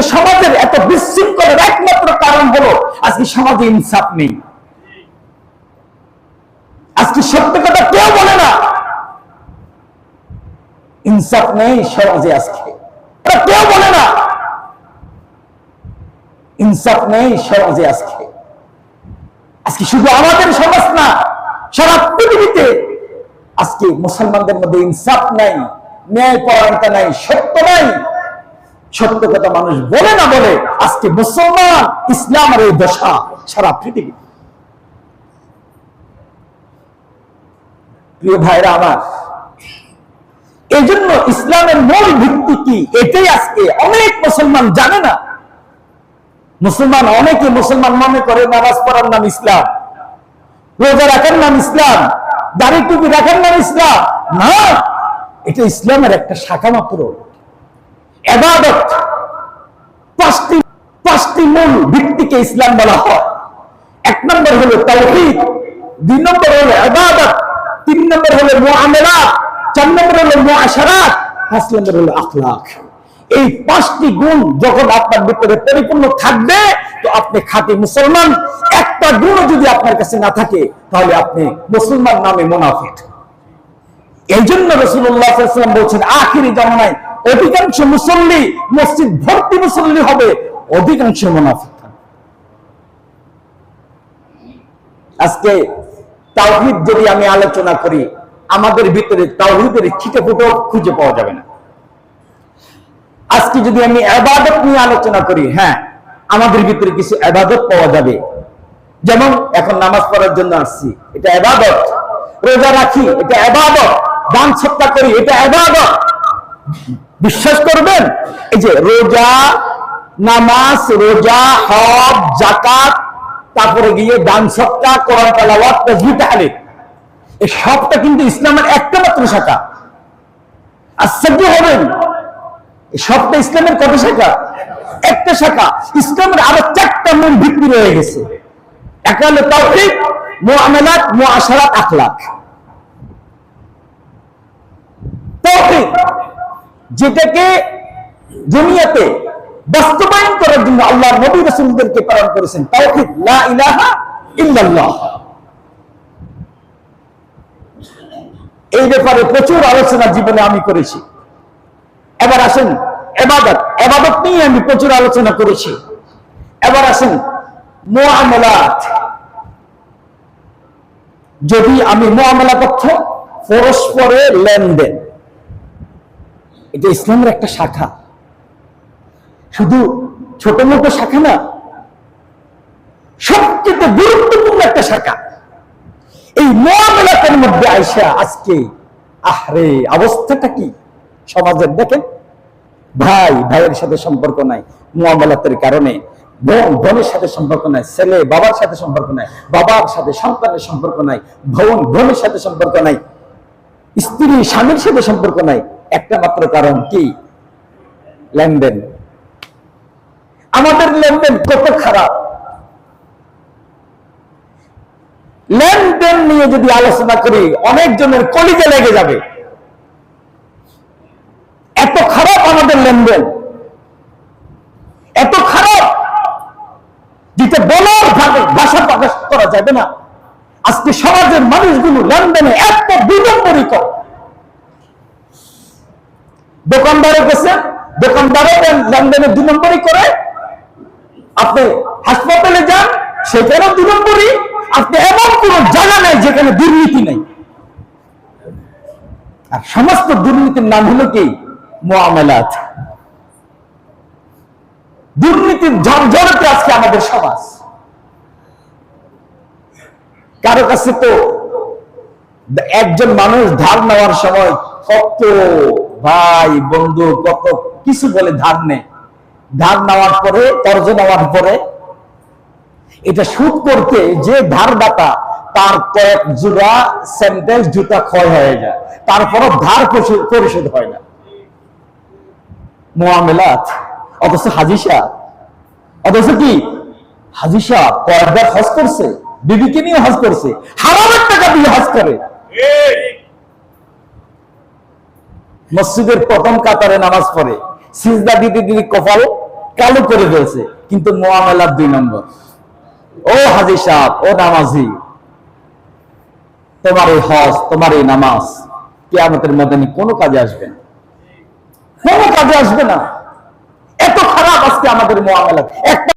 আজকে সমাজের এত বিশৃঙ্খলের একমাত্র কারণ হলো আজকে সমাজে ইনসাফ নেই। আজকে সত্য কথা কেউ বলে না। ইনসাফ নেই সমাজে আজকে। কেউ বলে না। ইনসাফ নেই সমাজে আজকে। আজকে শুধু আমাদের সমাজ না, সারা পৃথিবীতে আজকে মুসলমানদের মধ্যে ইনসাফ নাই, ন্যায় পরায়ণতা নাই, সত্য নাই। সত্য কথা মানুষ বলে না বলে আজকে মুসলমান ইসলামের এই দশা সারা পৃথিবী। প্রিয় ভাইরা আমার এই জন্য ইসলামের মূল ভিত্তি কি? এটাই আজকে অনেক মুসলমান জানে না। মুসলমান অনেকে মুসলমান মনে করে নামাজ পড়ার নাম ইসলাম, রোজা রাখার নাম ইসলাম, দাড়ি টুপি রাখার নাম ইসলাম। না, এটা ইসলামের একটা শাখা মাত্র। এবাদত পাঁচটি পাঁচটি মূল ভিত্তিকে ইসলাম বলা হয়। এক নম্বর হলো তাওহীদ, দুই নম্বর হলো এবাদত, তিন নম্বর হলো মুআমালাত, চার নম্বর হলো মুআশারাত, পাঁচ নম্বর হলো আখলাক এই পাঁচটি গুণ যখন আপনার ভিতরে পরিপূর্ণ থাকবে, তো আপনি খাঁটি মুসলমান। একটা গুণ যদি আপনার কাছে না থাকে, তাহলে আপনি মুসলমান নামে মুনাফিক। এই জন্য রসুল্লাহাম বলছেন, আখিরি জামানায় অধিকাংশ মুসল্লি মসজিদ ভর্তি মুসল্লি হবে, অধিকাংশ মুনাফিক আজকে তাওহিদ যদি আমি আলোচনা করি, আমাদের ভিতরে তাওহিদের ছিটে ফুটো খুঁজে পাওয়া যাবে না। আজকে যদি আমি আবাদত নিয়ে আলোচনা করি হ্যাঁ আমাদের ভিতরে কিছু আবাদত পাওয়া যাবে। যেমন এখন নামাজ পড়ার জন্য আসছি, এটা আবাদত। রোজা রাখি, এটা আবাদত। দান সত্তা করি, এটা আবাদত। বিশ্বাস করবেন? এই যে রোজা, নামাজ, রোজা হব জাকাত তারপরে গিয়ে দান সত্তা কোরআন তালাওয়াত এই সবটা কিন্তু ইসলামের একটা মাত্র শাখা আশ্চর্য হবেন। সবটা ইসলামের কত শাখা? একটা শাখা। ইসলামের আরও চারটা মূল ভিত্তি রয়ে গেছে। একটা হলো তাওহীদ, মুআমালাত, মুআশারাত, আখলাক তাওহীদ যেটাকে দুনিয়াতে বাস্তবায়ন করার জন্য আল্লাহ নবী রাসূলদেরকে প্রেরণ করেছেন, তাওহীদ, লা এই ব্যাপারে প্রচুর আলোচনা জীবনে আমি করেছি। এবার আসেন, এবাদত এবাদত নিয়ে আমি প্রচুর আলোচনা করেছি। এবার আসেন মোয়ামলাত যদি আমি মোয়ামলা তথ্য পরস্পরে লেনদেন এটা ইসলামের একটা শাখা। শুধু ছোট মোটো শাখা না, সবচেয়ে গুরুত্বপূর্ণ একটা শাখা। এই মোয়ামলাতের মধ্যে আইসা আজকে আহরে অবস্থাটা কি? সমাজের দেখেন। ভাই, ভাইয়ের সাথে সম্পর্ক নাই মোয়ামলাতের কারণে। বোন, বোনের সাথে সম্পর্ক নাই, ছেলে, বাবার সাথে সম্পর্ক নাই, বাবার সাথে সন্তানের সম্পর্ক নাই, বোন, বোনের সাথে সম্পর্ক নাই, স্ত্রী, স্বামীর সাথে সম্পর্ক নাই। একটা মাত্র কারণ কি? লেনদেন। আমাদের লেনদেন কত খারাপ? লেনদেন নিয়ে যদি আলোচনা করি, অনেক জনের কলিজে লেগে যাবে। এত খারাপ আমাদের লেনদেন। এত খারাপ যেটা বলার ভাবে ভাষা প্রকাশ করা যাবে না। আজকে সমাজের মানুষগুলো লেনদেনে এত বিড়ম্বরিত। দোকানদারের কাছে দোকানদারও লেনদেনে দুই নম্বরই করে আপনি হাসপাতালে যান সেখানেও দুই নম্বরই। আপনি এমন কোন জায়গা নেই যেখানে দুর্নীতি নেই। আর সমস্ত দুর্নীতির নাম হলো কি? মোয়ামেলাত দুর্নীতির ঝঞ্ঝারতে আজকে আমাদের সমাজ। কারও কাছে তো একজন মানুষ ধার নেওয়ার সময় কত ভাই, বন্ধু, কত কিছু বলে ধার নেয় ধার নেওয়ার পরে কর্জ নেওয়ার পরে, এটা সুদ করতে যে ধারদাতা, তার কয়েক জোড়া স্যান্ডেল, জুতা ক্ষয় হয়ে যায়। তারপরও ধার পরিশোধ হয় না। মোয়ামেলাত, অথচ হাজিসা অথচ কি? হাজিসা কয়েকবার হজ করছে, বিবিকে নিয়ে হজ করছে, হারামের টাকা দিয়ে হজ করে। মসজিদের প্রথম কাতারে নামাজ পড়ে, সিজদা দিতে দিতে কপাল কালো করে ফেলছে, কিন্তু মোয়ামেলার দুই নম্বর। ও হাজি সাহেব, ও নামাজি, তোমার এই হজ, তোমার এই নামাজ কে কেয়ামতের ময়দানে কোনো কাজে আসবে না। কোনো কাজে আসবে না। এত খারাপ আজকে আমাদের মোয়ামেলা একটা